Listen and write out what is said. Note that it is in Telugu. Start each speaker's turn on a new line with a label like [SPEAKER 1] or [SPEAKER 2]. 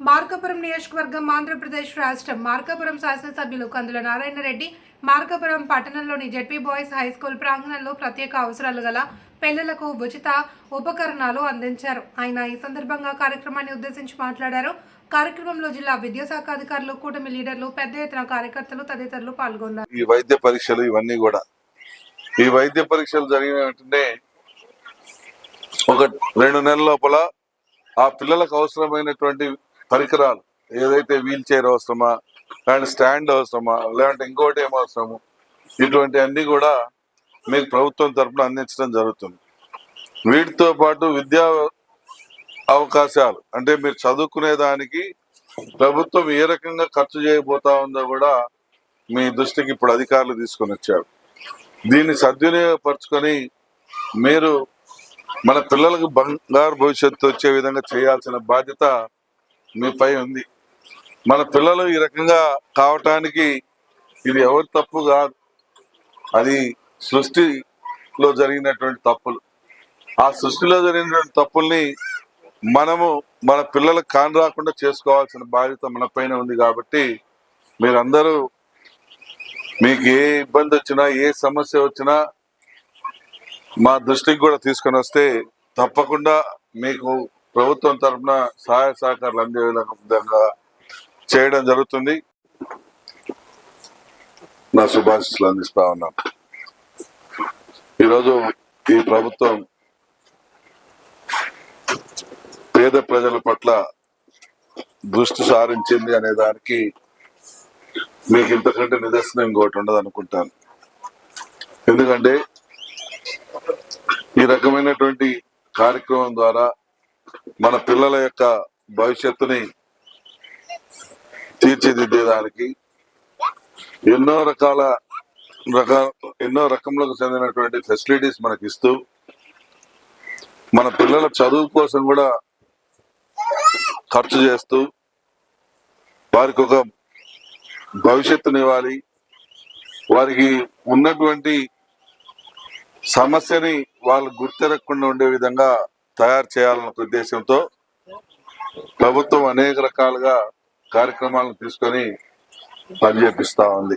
[SPEAKER 1] మార్కాపురం నియోజకవర్గం ఆంధ్రప్రదేశ్ రాష్ట్రం మార్కాపురం శాసనసభ్యులు కందుల నారాయణ రెడ్డి మార్కాపురం పట్టణంలోని జెడ్పీ బాయ్స్ హై స్కూల్ ప్రాంగణంలో ప్రత్యేక అవసరాలు గల పిల్లలకు ఉచిత ఉపకరణాలు అందించారు. ఆయన ఈ సందర్భంగా కార్యక్రమాన్ని ఉద్దేశించి మాట్లాడారు. కార్యక్రమంలో జిల్లా విద్యాశాఖ అధికారులు కూటమి లీడర్లు పెద్ద ఎత్తున కార్యకర్తలు తదితరులు పాల్గొన్నారు.
[SPEAKER 2] ఈ వైద్య పరీక్షలు ఇవన్నీ కూడా. ఈ వైద్య పరీక్షలు జరిగిన వెంటనే ఒక రెండు నెలల లోపల ఆ పిల్లలకు అవసరమైనటువంటి పరికరాలు ఏదైతే వీల్ చైర్ అవసరమా అండ్ స్టాండ్ అవసరమా లేదంటే ఇంకోటి ఏం అవసరము ఇటువంటి అన్ని కూడా మీకు ప్రభుత్వం తరపున అందించడం జరుగుతుంది. వీటితో పాటు విద్యా అవకాశాలు అంటే మీరు చదువుకునే దానికి ప్రభుత్వం ఏ రకంగా ఖర్చు చేయబోతా ఉందో కూడా మీ దృష్టికి ఇప్పుడు అధికారులు తీసుకొని వచ్చారు. దీన్ని సద్వినియోగపరచుకొని మీరు మన పిల్లలకు బంగారు భవిష్యత్తు వచ్చే విధంగా చేయాల్సిన బాధ్యత మీపై ఉంది. మన పిల్లలు ఈ రకంగా కావటానికి ఇది ఎవరి తప్పు కాదు. అది సృష్టిలో జరిగినటువంటి తప్పులు. ఆ సృష్టిలో జరిగినటువంటి తప్పుల్ని మనము మన పిల్లలకు కాని రాకుండా చేసుకోవాల్సిన బాధ్యత మన పైన ఉంది కాబట్టి మీరందరూ మీకు ఏ ఇబ్బంది వచ్చినా ఏ సమస్య వచ్చినా మా దృష్టికి కూడా తీసుకొని వస్తే తప్పకుండా మీకు ప్రభుత్వం తరఫున సహాయ సహకారాలు అందే విధంగా చేయడం జరుగుతుంది. నా శుభాశిస్సులు అందిస్తా ఉన్నాను ఈరోజు ఈ ప్రభుత్వం పేద ప్రజల పట్ల దృష్టి సారించింది అనే దానికి మీకు ఇంతకంటే నిదర్శనం ఇంకోటి ఉండదు అనుకుంటాను ఎందుకంటే ఈ రకమైనటువంటి కార్యక్రమం ద్వారా మన పిల్లల యొక్క భవిష్యత్తుని తీర్చిదిద్దేదానికి ఎన్నో రకాల రకాల ఎన్నో రకములకు చెందినటువంటి ఫెసిలిటీస్ మనకి ఇస్తూ మన పిల్లల చదువు కోసం కూడా ఖర్చు చేస్తూ వారికి ఒక భవిష్యత్తునివ్వాలి వారికి ఉన్నటువంటి సమస్యని వాళ్ళు గుర్తెరగకుండా ఉండే విధంగా తయారు చేయాలన్న ఉద్దేశంతో ప్రభుత్వం అనేక రకాలుగా కార్యక్రమాలను తీసుకొని పనిచేపిస్తా ఉంది.